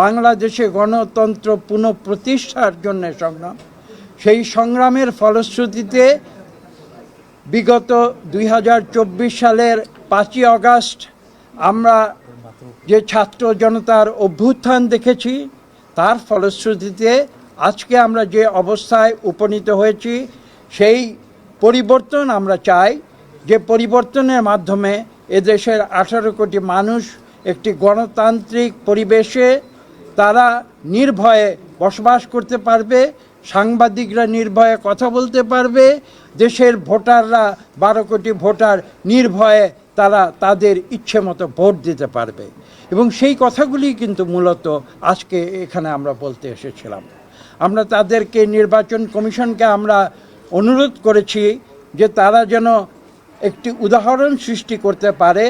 বাংলাদেশে গণতন্ত্র পুনঃপ্রতিষ্ঠার জন্য সংগ্রাম। সেই সংগ্রামের ফলশ্রুতিতে বিগত দুই হাজার চব্বিশ সালের পাঁচই অগাস্ট আমরা যে ছাত্র জনতার অভ্যুত্থান দেখেছি, তার ফলশ্রুতিতে আজকে আমরা যে অবস্থায় উপনীত হয়েছি, সেই পরিবর্তন আমরা চাই। যে পরিবর্তনের মাধ্যমে এদেশের আঠারো কোটি মানুষ একটি গণতান্ত্রিক পরিবেশে তারা নির্ভয়ে বসবাস করতে পারবে, সাংবাদিকরা নির্ভয়ে কথা বলতে পারবে, দেশের ভোটাররা বারো কোটি ভোটার নির্ভয়ে তারা তাদের ইচ্ছে মতো ভোট দিতে পারবে। এবং সেই কথাগুলি কিন্তু মূলত আজকে এখানে আমরা বলতে এসেছিলাম। আমরা তাদেরকে নির্বাচন কমিশনকে আমরা অনুরোধ করেছি যে তারা যেন একটি উদাহরণ সৃষ্টি করতে পারে,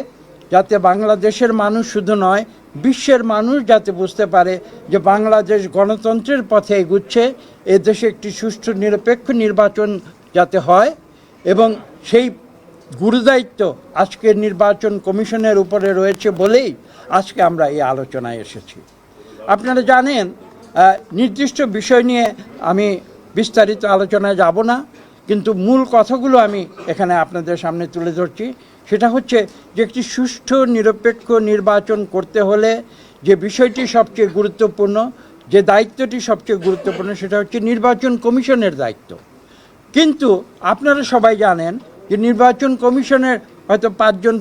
যাতে বাংলাদেশের মানুষ শুধু নয় বিশ্বের মানুষ যাতে বুঝতে পারে যে বাংলাদেশ গণতন্ত্রের পথে এগুচ্ছে, এ দেশে একটি সুষ্ঠু, নিরপেক্ষ নির্বাচন যাতে হয় এবং সেই গুরুদায়িত্ব আজকের নির্বাচন কমিশনের উপরে রয়েছে বলেই আজকে আমরা এই আলোচনায় এসেছি। আপনারা জানেন নির্দিষ্ট বিষয় নিয়ে আমি বিস্তারিত আলোচনায় যাব না, কিন্তু মূল কথাগুলো আমি এখানে আপনাদের সামনে তুলে ধরছি। সেটা হচ্ছে যে একটি সুষ্ঠু, নিরপেক্ষ নির্বাচন করতে হলে যে বিষয়টি সবচেয়ে গুরুত্বপূর্ণ, যে দায়িত্বটি সবচেয়ে গুরুত্বপূর্ণ সেটা হচ্ছে নির্বাচন কমিশনের দায়িত্ব। কিন্তু আপনারা সবাই জানেন যে নির্বাচন কমিশনের হয়তো পাঁচজন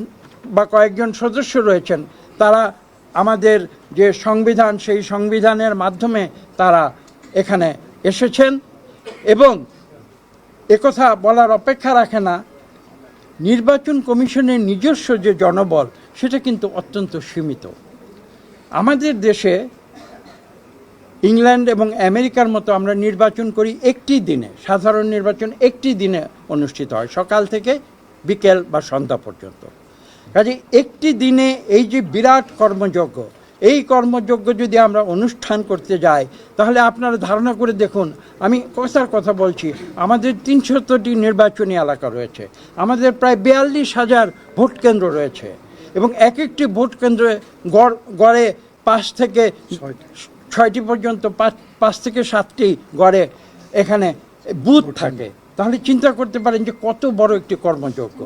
বা কয়েকজন সদস্য রয়েছেন, তারা আমাদের যে সংবিধান, সেই সংবিধানের মাধ্যমে তারা এখানে এসেছেন এবং একথা বলার অপেক্ষা রাখে না নির্বাচন কমিশনের নিজস্ব যে জনবল, সেটা কিন্তু অত্যন্ত সীমিত। আমাদের দেশে ইংল্যান্ড এবং আমেরিকার মতো আমরা নির্বাচন করি একটি দিনে, সাধারণ নির্বাচন একটি দিনে অনুষ্ঠিত হয়, সকাল থেকে বিকেল বা সন্ধ্যা পর্যন্ত। কাজে একটি দিনে এই যে বিরাট কর্মযজ্ঞ এই কর্মযজ্ঞ যদি আমরা অনুষ্ঠান করতে যাই, তাহলে আপনারা ধারণা করে দেখুন, আমি কথার কথা বলছি, আমাদের তিনশতটি নির্বাচনী এলাকা রয়েছে, আমাদের প্রায় বিয়াল্লিশ হাজার ভোট কেন্দ্র রয়েছে, এবং এক একটি ভোট কেন্দ্রে গড়, গড়ে পাঁচ থেকে ছয়টি পর্যন্ত, পাঁচ পাঁচ থেকে সাতটি গড়ে এখানে বুথ থাকে। তাহলে চিন্তা করতে পারেন যে কত বড় একটি কর্মযজ্ঞ।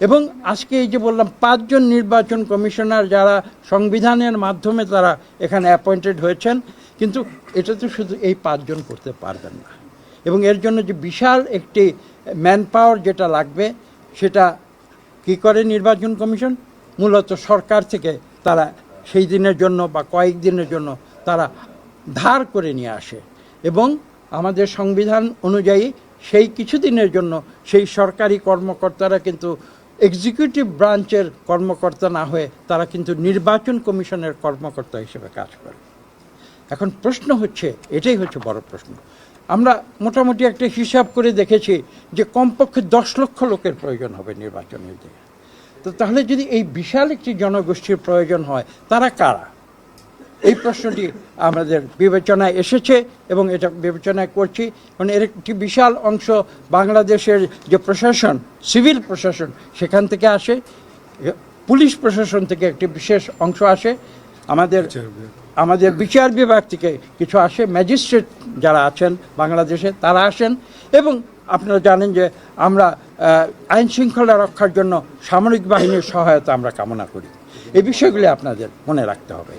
এবং আজকে এই যে বললাম, পাঁচজন নির্বাচন কমিশনার যারা সংবিধানের মাধ্যমে তারা এখানে অ্যাপয়েন্টেড হয়েছেন, কিন্তু এটা তো শুধু এই পাঁচজন করতে পারবেন না। এবং এর জন্য যে বিশাল একটি ম্যান পাওয়ার যেটা লাগবে, সেটা কি করে নির্বাচন কমিশন? মূলত সরকার থেকে তারা সেই দিনের জন্য বা কয়েক দিনের জন্য তারা ধার করে নিয়ে আসে। এবং আমাদের সংবিধান অনুযায়ী সেই কিছুদিনের জন্য সেই সরকারি কর্মকর্তারা কিন্তু এক্সিকিউটিভ ব্রাঞ্চের কর্মকর্তা না হয়ে তারা কিন্তু নির্বাচন কমিশনের কর্মকর্তা হিসেবে কাজ করে। এখন প্রশ্ন হচ্ছে, এটাই হচ্ছে বড় প্রশ্ন। আমরা মোটামুটি একটা হিসাব করে দেখেছি যে কমপক্ষে দশ লক্ষ লোকের প্রয়োজন হবে নির্বাচনের দিকে। তো তাহলে যদি এই বিশাল একটি জনগোষ্ঠীর প্রয়োজন হয়, তারা কারা? এই প্রশ্নটি আমাদের বিবেচনায় এসেছে এবং এটা বিবেচনায় করছি। কারণ এর একটি বিশাল অংশ বাংলাদেশের যে প্রশাসন সিভিল প্রশাসন সেখান থেকে আসে। পুলিশ প্রশাসন থেকে একটি বিশেষ অংশ আসে। আমাদের আমাদের বিচার বিভাগ থেকে কিছু আসে। ম্যাজিস্ট্রেট যারা আছেন বাংলাদেশে তারা আসেন। এবং আপনারা জানেন যে আমরা আইন শৃঙ্খলা রক্ষার জন্য সামরিক বাহিনীর সহায়তা আমরা কামনা করি। এই বিষয়গুলি আপনাদের মনে রাখতে হবে।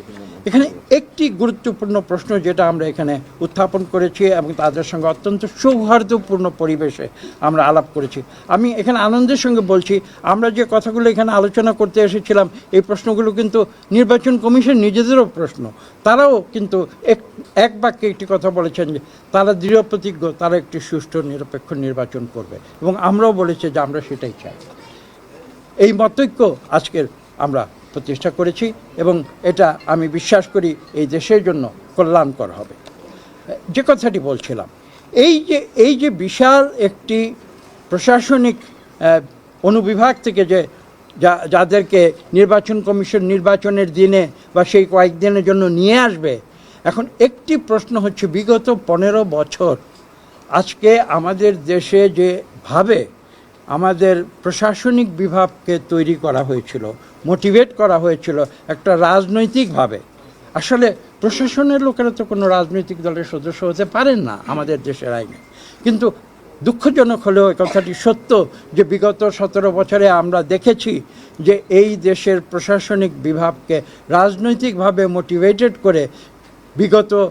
এখানে একটি গুরুত্বপূর্ণ প্রশ্ন যেটা আমরা এখানে উত্থাপন করেছি এবং তাদের সঙ্গে অত্যন্ত সৌহার্দ্যপূর্ণ পরিবেশে আমরা আলাপ করেছি। আমি এখানে আনন্দের সঙ্গে বলছি, আমরা যে কথাগুলো এখানে আলোচনা করতে এসেছিলাম, এই প্রশ্নগুলো কিন্তু নির্বাচন কমিশন নিজেদেরও প্রশ্ন। তারাও কিন্তু এক এক বাক্যে একটি কথা বলেছেন যে, তারা দৃঢ় প্রতিজ্ঞ, তারা একটি সুষ্ঠু নিরপেক্ষ নির্বাচন করবে। এবং আমরাও বলেছি যে আমরা সেটাই চাই। এই মতৈক্য আজকের আমরা প্রতিষ্ঠা করেছি এবং এটা আমি বিশ্বাস করি এই দেশের জন্য কল্যাণকর হবে। যে কথাটি বলছিলাম, এই যে এই যে বিশাল একটি প্রশাসনিক অনুবিভাগ থেকে যে যা, যাদেরকে নির্বাচন কমিশন নির্বাচনের দিনে বা সেই কয়েকদিনের জন্য নিয়ে আসবে, এখন একটি প্রশ্ন হচ্ছে, বিগত পনেরো বছর আজকে আমাদের দেশে যে ভাবে আমাদের প্রশাসনিক বিভাগকে তৈরি করা হয়েছিল মোটিভেট করা হয়েছিল একটা রাজনৈতিকভাবে। আসলে প্রশাসনের লোকেরা তো কোনো রাজনৈতিক দলের সদস্য হতে পারেন না আমাদের দেশের আইনে। কিন্তু দুঃখজনক হলেও কথাটি সত্য যে বিগত সতেরো বছরে আমরা দেখেছি যে এই দেশের প্রশাসনিক বিভাগকে রাজনৈতিকভাবে মোটিভেটেড করে বিগত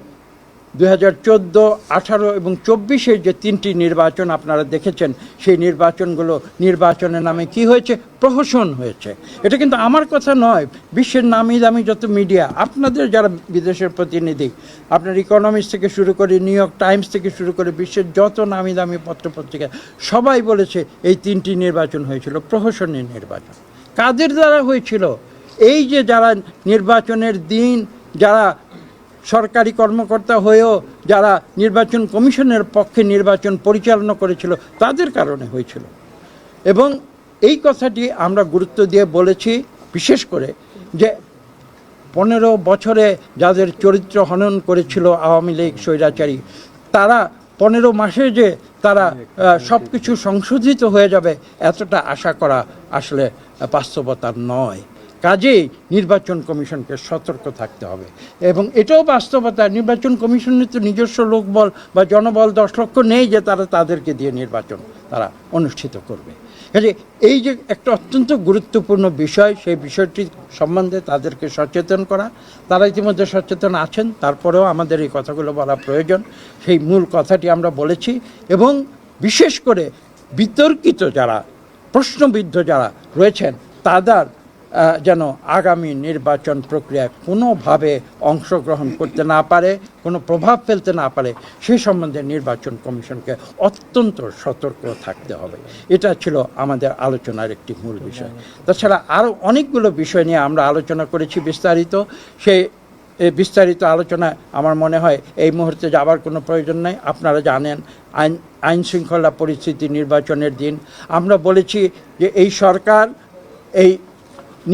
দুই হাজার চোদ্দ, আঠারো এবং চব্বিশের যে তিনটি নির্বাচন আপনারা দেখেছেন, সেই নির্বাচনগুলো নির্বাচনের নামে কি হয়েছে? প্রহসন হয়েছে। এটা কিন্তু আমার কথা নয়, বিশ্বের নামি দামি যত মিডিয়া, আপনাদের যারা বিদেশের প্রতিনিধি, আপনার ইকোনমিক্স থেকে শুরু করে নিউ ইয়র্ক টাইমস থেকে শুরু করে বিশ্বের যত নামি দামি পত্রপত্রিকা, সবাই বলেছে এই তিনটি নির্বাচন হয়েছিল, প্রহসনের নির্বাচন। কাদের দ্বারা হয়েছিল? এই যে যারা নির্বাচনের দিন, যারা সরকারি কর্মকর্তা হয়েও যারা নির্বাচন কমিশনের পক্ষে নির্বাচন পরিচালনা করেছিল, তাদের কারণে হয়েছিল। এবং এই কথাটি আমরা গুরুত্ব দিয়ে বলেছি, বিশেষ করে যে পনেরো বছরে যাদের চরিত্র হনন করেছিল আওয়ামী লীগ স্বৈরাচারী, তারা পনেরো মাসে যে তারা সব কিছু সংশোধিত হয়ে যাবে, এতটা আশা করা আসলে বাস্তবতা নয়। কাজেই নির্বাচন কমিশনকে সতর্ক থাকতে হবে। এবং এটাও বাস্তবতা, নির্বাচন কমিশনের তো নিজস্ব লোকবল বা জনবল দশ লক্ষ নেই যে তারা তাদেরকে দিয়ে নির্বাচন তারা অনুষ্ঠিত করবে। কাজে এই যে একটা অত্যন্ত গুরুত্বপূর্ণ বিষয়, সেই বিষয়টি সম্বন্ধে তাদেরকে সচেতন করা। তারা ইতিমধ্যে সচেতন আছেন, তারপরেও আমাদের এই কথাগুলো বলা প্রয়োজন। সেই মূল কথাটি আমরা বলেছি। এবং বিশেষ করে বিতর্কিত যারা, প্রশ্নবিদ্ধ যারা রয়েছেন, তাদের যেন আগামী নির্বাচন প্রক্রিয়ায় কোনোভাবে অংশগ্রহণ করতে না পারে, কোনো প্রভাব ফেলতে না পারে, সে সম্বন্ধে নির্বাচন কমিশনকে অত্যন্ত সতর্ক থাকতে হবে। এটা ছিল আমাদের আলোচনার একটি মূল বিষয়। তাছাড়া আরও অনেকগুলো বিষয় নিয়ে আমরা আলোচনা করেছি বিস্তারিত। সেই বিস্তারিত আলোচনা আমার মনে হয় এই মুহূর্তে যাবার কোনো প্রয়োজন নাই। আপনারা জানেন আইন আইন শৃঙ্খলা পরিস্থিতি নির্বাচনের দিন। আমরা বলেছি যে এই সরকার এই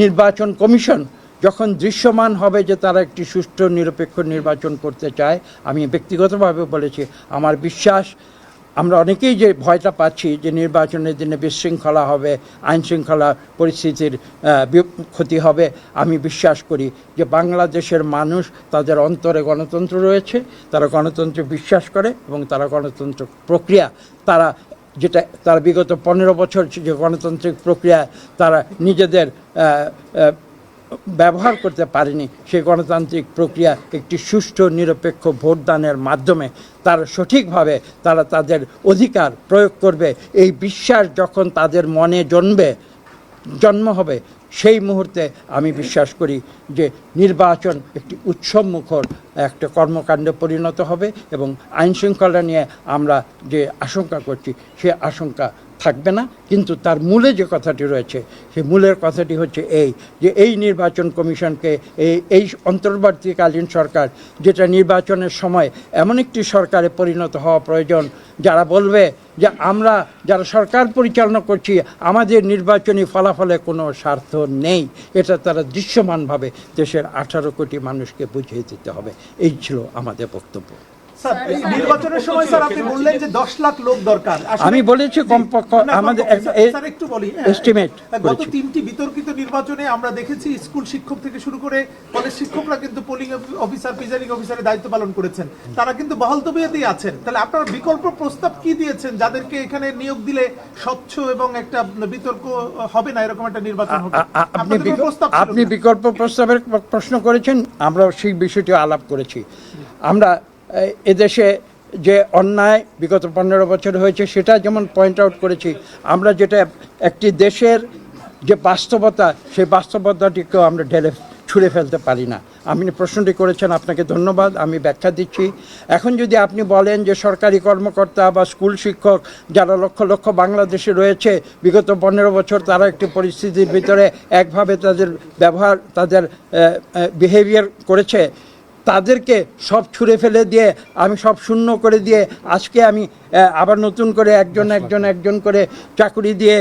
নির্বাচন কমিশন যখন দৃশ্যমান হবে যে তারা একটি সুষ্ঠু, নিরপেক্ষ নির্বাচন করতে চায়, আমি ব্যক্তিগতভাবে বলেছি, আমার বিশ্বাস, আমরা অনেকেই যে ভয়টা পাচ্ছি যে নির্বাচনের দিনে বিশৃঙ্খলা হবে আইন শৃঙ্খলা পরিস্থিতির ক্ষতি হবে, আমি বিশ্বাস করি যে বাংলাদেশের মানুষ তাদের অন্তরে গণতন্ত্র রয়েছে, তারা গণতন্ত্রে বিশ্বাস করে এবং তারা গণতন্ত্র প্রক্রিয়া তারা যেটা তারা বিগত পনেরো বছর যে গণতান্ত্রিক প্রক্রিয়া তারা নিজেদের ব্যবহার করতে পারেনি, সেই গণতান্ত্রিক প্রক্রিয়া একটি সুষ্ঠু, নিরপেক্ষ ভোটদানের মাধ্যমে তারা সঠিকভাবে তারা তাদের অধিকার প্রয়োগ করবে। এই বিশ্বাস যখন তাদের মনে জন্মে, জন্ম হবে সেই মুহূর্তে আমি বিশ্বাস করি যে নির্বাচন একটি উৎসবমুখর একটা কর্মকাণ্ডে পরিণত হবে এবং আইনশৃঙ্খলা নিয়ে আমরা যে আশঙ্কা করছি, সে আশঙ্কা থাকবে না, কিন্তু তার মূলে যে কথাটি রয়েছে, সেই মূলের কথাটি হচ্ছে এই, যে এই নির্বাচন কমিশনকে, এই এই অন্তর্বর্তীকালীন সরকার, যেটা নির্বাচনের সময় এমন একটি সরকারে পরিণত হওয়া প্রয়োজন, যারা বলবে যে আমরা, যারা সরকার পরিচালনা করছি, আমাদের নির্বাচনী ফলাফলে কোনো স্বার্থ নেই। এটা তারা দৃশ্যমানভাবে দেশের আঠারো কোটি মানুষকে বুঝিয়ে দিতে হবে। এই ছিল আমাদের বক্তব্য। নির্বাচনের সময় স্যার আপনি বললেন যে দশ লাখ লোক দরকার। আমি বলেছি কমপক্ষে আমাদের স্যার, একটু বলি হ্যাঁ। estimate গত তিনটি বিতর্কিত নির্বাচনে আমরা দেখেছি স্কুল শিক্ষক থেকে শুরু করে কলেজ শিক্ষকরা কিন্তু পোলিং অফিসার প্রিজাইডিং অফিসারের দায়িত্ব পালন করেছেন। তারা কিন্তু বহাল তবিয়াতেই আছেন। তাহলে আপনারা বিকল্প প্রস্তাব কি দিয়েছেন যাদেরকে এখানে নিয়োগ দিলে স্বচ্ছ এবং একটা বিতর্ক হবে না এরকম একটা নির্বাচন হবে? আপনি বিকল্প- আপনি বিকল্প প্রস্তাবের প্রশ্ন করেছেন আমরা সেই বিষয়টি আলাপ করেছি। আমরা এদেশে যে অন্যায় বিগত পনেরো বছর হয়েছে, সেটা যেমন পয়েন্ট আউট করেছি, আমরা যেটা একটি দেশের যে বাস্তবতা, সেই বাস্তবতাটিকেও আমরা ঢেলে ছুঁড়ে ফেলতে পারি না। আপনি প্রশ্নটি করেছেন, আপনাকে ধন্যবাদ, আমি ব্যাখ্যা দিচ্ছি। এখন যদি আপনি বলেন যে সরকারি কর্মকর্তা বা স্কুল শিক্ষক যারা লক্ষ লক্ষ বাংলাদেশে রয়েছে, বিগত পনেরো বছর তারা একটি পরিস্থিতির ভিতরে একভাবে তাদের ব্যবহার, তাদের বিহেভিয়ার করেছে তাদেরকে সব ছুঁড়ে ফেলে দিয়ে, আমি সব শূন্য করে দিয়ে, আজকে আমি আবার নতুন করে একজন একজন একজন করে চাকুরি দিয়ে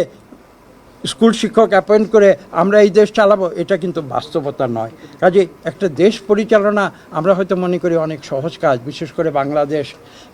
স্কুল শিক্ষক অ্যাপয়েন্ট করে আমরা এই দেশ চালাবো, এটা কিন্তু বাস্তবতা নয়। কাজে একটা দেশ পরিচালনা, আমরা হয়তো মনে করি অনেক সহজ কাজ, বিশেষ করে বাংলাদেশ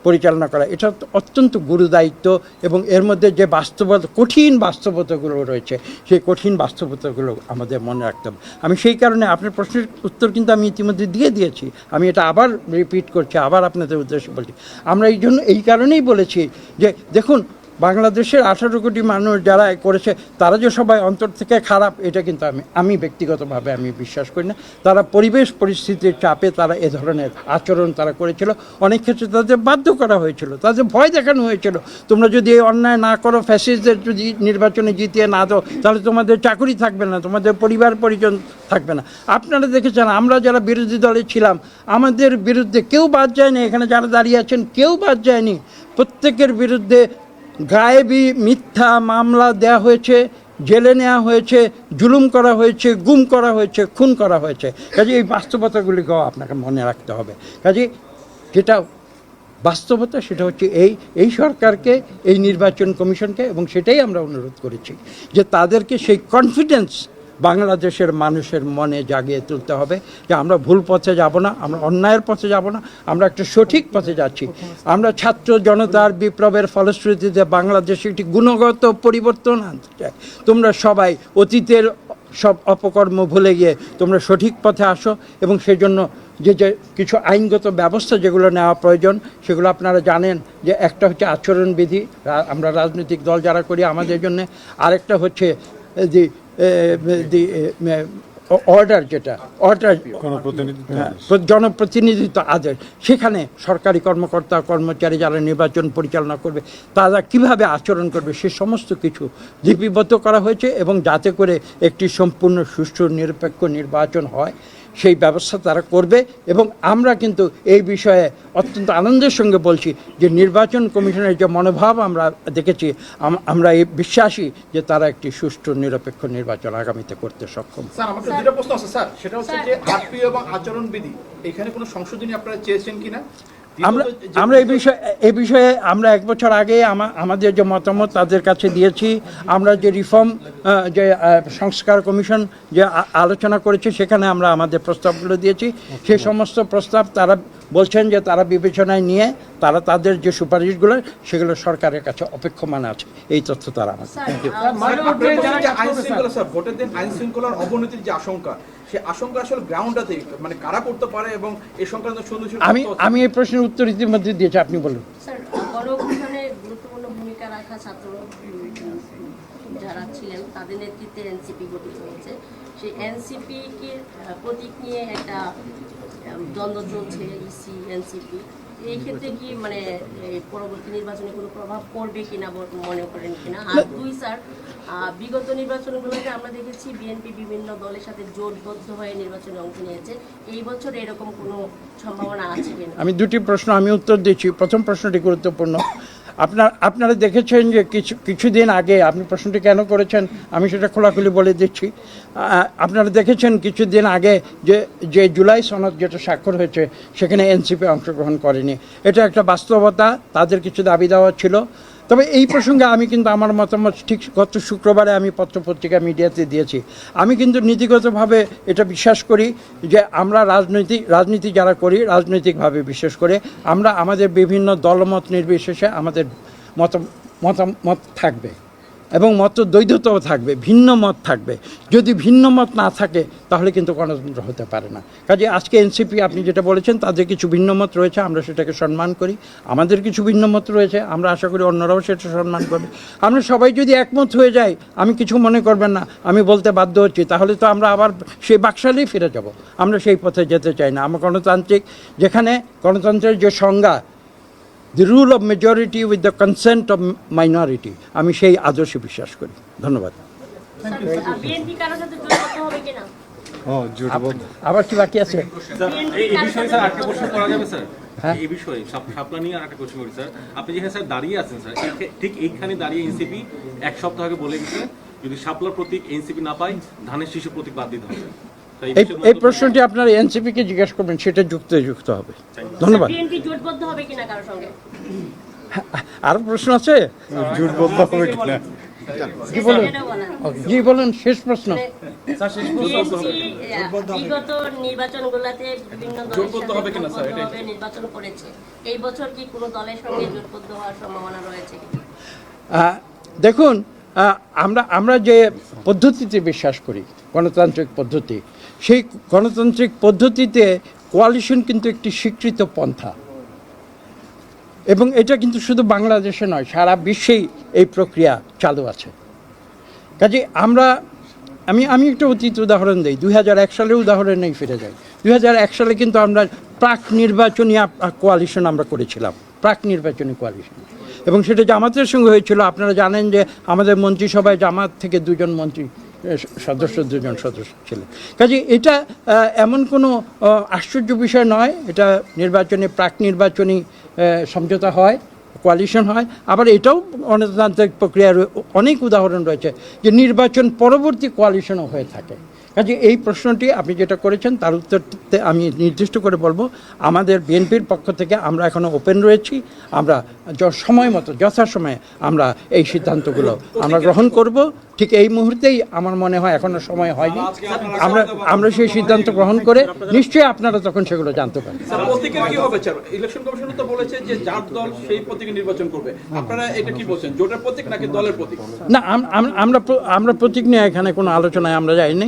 পরিচালনা করা। এটা অত্যন্ত গুরুদায়িত্ব এবং এর মধ্যে যে বাস্তবতা, কঠিন বাস্তবতাগুলো রয়েছে, সেই কঠিন বাস্তবতাগুলো আমাদের মনে রাখতে হবে। আমি সেই কারণে আপনার প্রশ্নের উত্তর কিন্তু আমি ইতিমধ্যে দিয়ে দিয়েছি। আমি এটা আবার রিপিট করছি, আবার আপনাদের উদ্দেশ্যে বলছি। আমরা এই জন্য, এই কারণেই বলেছি যে, দেখুন বাংলাদেশের আঠারো কোটি মানুষ যারা করেছে, তারা যে সবাই অন্তর থেকে খারাপ, এটা কিন্তু আমি আমি ব্যক্তিগতভাবে আমি বিশ্বাস করি না। তারা পরিবেশ পরিস্থিতির চাপে তারা এ ধরনের আচরণ তারা করেছিল। অনেক ক্ষেত্রে তাদের বাধ্য করা হয়েছিল, তাদের ভয় দেখানো হয়েছিল। তোমরা যদি এই অন্যায় না করো ফ্যাসিস্টদের যদি নির্বাচনে জিতিয়ে না দাও, তাহলে তোমাদের চাকরি থাকবে না, তোমাদের পরিবার পরিজন থাকবে না। আপনারা দেখেছেন, আমরা যারা বিরোধী দলে ছিলাম, আমাদের বিরুদ্ধে কেউ বাদ যায়নি। এখানে যারা দাঁড়িয়ে আছেন, কেউ বাদ যায়নি। প্রত্যেকের বিরুদ্ধে গায়েবী মিথ্যা মামলা দেয়া হয়েছে, জেলে নেওয়া হয়েছে, জুলুম করা হয়েছে, গুম করা হয়েছে, খুন করা হয়েছে। কাজে এই বাস্তবতাগুলিকেও আপনাকে মনে রাখতে হবে। কাজে যেটা বাস্তবতা, সেটা হচ্ছে এই এই সরকারকে, এই নির্বাচন কমিশনকে এবং সেটাই আমরা অনুরোধ করেছি যে তাদেরকে সেই কনফিডেন্স বাংলাদেশের মানুষের মনে জাগিয়ে তুলতে হবে যে আমরা ভুল পথে যাব না, আমরা অন্যায়ের পথে যাব না, আমরা একটা সঠিক পথে যাচ্ছি। আমরা ছাত্র জনতার বিপ্লবের ফলশ্রুতিতে বাংলাদেশে একটি গুণগত পরিবর্তন আনতে চাই। তোমরা সবাই অতীতের সব অপকর্ম ভুলে গিয়ে তোমরা সঠিক পথে আসো এবং সেই জন্য যে যে কিছু আইনগত ব্যবস্থা যেগুলো নেওয়া প্রয়োজন, সেগুলো আপনারা জানেন যে একটা হচ্ছে আচরণবিধি আমরা রাজনৈতিক দল যারা করি আমাদের জন্য, আরেকটা হচ্ছে দি অর্ডার যেটা অর্ডার জনপ্রতিনিধিত্ব আদেশ সেখানে সরকারি কর্মকর্তা কর্মচারী যারা নির্বাচন পরিচালনা করবে তারা কীভাবে আচরণ করবে সে সমস্ত কিছু লিপিবদ্ধ করা হয়েছে এবং যাতে করে একটি সম্পূর্ণ সুষ্ঠু নিরপেক্ষ নির্বাচন হয়। সেই ব্যবস্থা তারা করবে এবং আমরা কিন্তু এই বিষয়ে অত্যন্ত আনন্দের সঙ্গে বলছি যে নির্বাচন কমিশনের যে মনোভাব আমরা দেখেছি আমরা এই বিশ্বাসী যে তারা একটি সুষ্ঠু নিরপেক্ষ নির্বাচন আগামীতে করতে সক্ষম। স্যার আমাদের দুটো প্রশ্ন আছে। স্যার সেটা হচ্ছে যে আরপিও এবং আচরণ বিধি এখানে কোনো সংশোধনী আপনারা চেয়েছেন কিনা? আমরা আমরা এই বিষয়ে এ বিষয়ে আমরা এক বছর আগে আমাদের যে মতামত তাদের কাছে দিয়েছি। আমরা যে রিফর্ম যে সংস্কার কমিশন যে আলোচনা করেছে সেখানে আমরা আমাদের প্রস্তাবগুলো দিয়েছি। সেই সমস্ত প্রস্তাব তারা বলছেন যে তারা বিবেচনায় নিয়ে তারা তাদের যে সুপারিশগুলো সেগুলো সরকারের কাছে অপেক্ষমান আছে। এই তথ্য তারা আমাদের স্যার ভোটের দিন আইন শৃঙ্খলার অবনতির যে আশঙ্কা সেই আশঙ্কা আসলে গ্রাউন্ডটাতে মানে কারা করতে পারে এবং এই সংক্রান্ত সুন্দর সুন্দর আমি আমি এই প্রশ্নের উত্তর ইতিমধ্যে দিয়েছি আপনি বলুন। গুরুত্বপূর্ণ ভূমিকা রাখা ছাত্র যারা ছিলেন তাদের নেতৃত্বে এনসিপি গঠিত হয়েছে। সেই এনসিপি কে প্রতীক নিয়ে একটা দ্বন্দ্ব চলছে ইসি এনসিপি এই ক্ষেত্রে কি মানে পরবর্তী নির্বাচনে কোনো প্রভাব পড়বে কিনা মনে করেন কিনা? আর দুই স্যার বিগত নির্বাচনগুলোতে আমরা দেখেছি বিএনপি বিভিন্ন দলের সাথে জোটবদ্ধ হয়ে নির্বাচনে অংশ নিয়েছে। এই বছর এরকম কোনো সম্ভাবনা আছে কিনা? আমি দুটি প্রশ্ন আমি উত্তর দিচ্ছি। প্রথম প্রশ্নটি গুরুত্বপূর্ণ। আপনার, আপনারা দেখেছেন যে কিছু, কিছুদিন আগে আপনি প্রশ্নটি কেন করেছেন? আমি সেটা খোলাখুলি বলে দিচ্ছি। আপনারা দেখেছেন কিছুদিন আগে যে যে জুলাই সনদ যেটা স্বাক্ষর হয়েছে, সেখানে এনসিপি অংশগ্রহণ করেনি। এটা একটা বাস্তবতা, তাদের কিছু দাবি দেওয়া ছিল। তবে এই প্রসঙ্গে আমি কিন্তু আমার মতামত ঠিক গত শুক্রবারে আমি পত্রপত্রিকা মিডিয়াতে দিয়েছি। আমি কিন্তু নীতিগতভাবে এটা বিশ্বাস করি যে আমরা রাজনৈতিক রাজনীতি যারা করি, রাজনৈতিকভাবে বিশ্বাস করে, আমরা আমাদের বিভিন্ন দলমত নির্বিশেষে আমাদের মত মতামত থাকবে। মত দ্বৈধতাও থাকবে, ভিন্ন মত থাকবে। যদি ভিন্ন মত না থাকে, তাহলে কিন্তু গণতন্ত্র হতে পারে না। কাজে আজকে এনসিপি আপনি যেটা বলেছেন তাদের কিছু ভিন্ন মত রয়েছে, আমরা সেটাকে সম্মান করি। আমাদের কিছু ভিন্ন মত রয়েছে, আমরা আশা করি অন্যরাও সেটা সম্মান করবে। আমরা সবাই যদি একমত হয়ে যাই, আমি কিছু মনে করবেন না, আমি বলতে বাধ্য হচ্ছি, তাহলে তো আমরা আবার সেই বাকশালেই ফিরে যাব। আমরা সেই পথে যেতে চাই না। আমরা গণতান্ত্রিক, যেখানে গণতন্ত্রের যে সংজ্ঞা the rule of majority with the consent of minority আমি সেই আদর্শে বিশ্বাস করি। ধন্যবাদ। আবার কি বাকি আছে? এই বিষয়ে সাথে স্যার একটা কোশ্চেন করা যাবে স্যার। হ্যাঁ। শাপলা নিয়ে আর একটা কোশ্চেন করি স্যার। আপনি যেখানে স্যার দাঁড়িয়ে আছেন স্যার ঠিক এইখানে দাঁড়িয়ে এনসিপি এক সপ্তাহ আগে বলে গেছে যদি শাপলার প্রতীক এনসিপি না পায় ধানের শিশু প্রতীক বাদ দিতে হবে। এই প্রশ্নটি আপনার এনসিপি কে জিজ্ঞেস করবেন সেটা যুক্ত যুক্ত হবে ধন্যবাদ। বিএনপি জোটবদ্ধ হবে কিনা কারোর সঙ্গে? আরও প্রশ্ন আছে? জি বলুন। এটা বলেন। জি বলুন শেষ প্রশ্ন। বিএনপি বিগত নির্বাচনগুলোতে বিভিন্ন দলের হবে কিনা, স্যার? এটাই। নির্বাচন করেছে। এই বছর কি কোনো দলের সঙ্গে জোটবদ্ধ হওয়ার সম্ভাবনা রয়েছে দেখুন আমরা আমরা যে পদ্ধতিতে বিশ্বাস করি গণতান্ত্রিক পদ্ধতি সেই গণতান্ত্রিক পদ্ধতিতে কোয়ালিশন কিন্তু একটি স্বীকৃত পন্থা। এবং এটা কিন্তু শুধু বাংলাদেশে নয়, সারা বিশ্বেই এই প্রক্রিয়া চালু আছে। কাজে আমরা, আমি আমি একটা অতীত উদাহরণ দিই, দুই হাজার এক সালের উদাহরণেই ফিরে যাই। দুই হাজার এক সালে কিন্তু আমরা প্রাক নির্বাচনী কোয়ালিশন আমরা করেছিলাম, প্রাক নির্বাচনী কোয়ালিশন এবং সেটা জামাতের সঙ্গে হয়েছিল, আপনারা জানেন যে আমাদের মন্ত্রিসভায় জামাত থেকে দুজন মন্ত্রী সদস্য দুজন সদস্য ছিলেন। কাজে এটা এমন কোনো আশ্চর্য বিষয় নয়। এটা নির্বাচনে, প্রাক নির্বাচনী সমঝোতা হয় কোয়ালিশন হয়। আবার এটাও গণতান্ত্রিক প্রক্রিয়ার অনেক উদাহরণ রয়েছে যে নির্বাচন পরবর্তী কোয়ালিশনও হয়ে থাকে। কাজে এই প্রশ্নটি আপনি যেটা করেছেন তার উত্তরতে আমি নির্দিষ্ট করে বলব আমাদের বিএনপির পক্ষ থেকে আমরা এখনও ওপেন রয়েছি আমরা য- সময় মতো যথাসময়ে আমরা এই সিদ্ধান্তগুলো আমরা গ্রহণ করব। ঠিক এই মুহূর্তেই আমার মনে হয় এখনও সময় হয়নি। আমরা আমরা সেই সিদ্ধান্ত গ্রহণ করে নিশ্চয়ই আপনারা তখন সেগুলো জানতে পারেন স্যার প্রতীকের কি হবে স্যার? ইলেকশন কমিশন তো বলেছে যে যার দল সেই প্রতীকে নির্বাচন করবে। আপনারা এটা কি বলছেন জোটের প্রতীক নাকি দলের প্রতীক? না আম- আম- আমরা আমরা প্রতীক নিয়ে এখানে কোনো আলোচনায় আমরা যাইনি।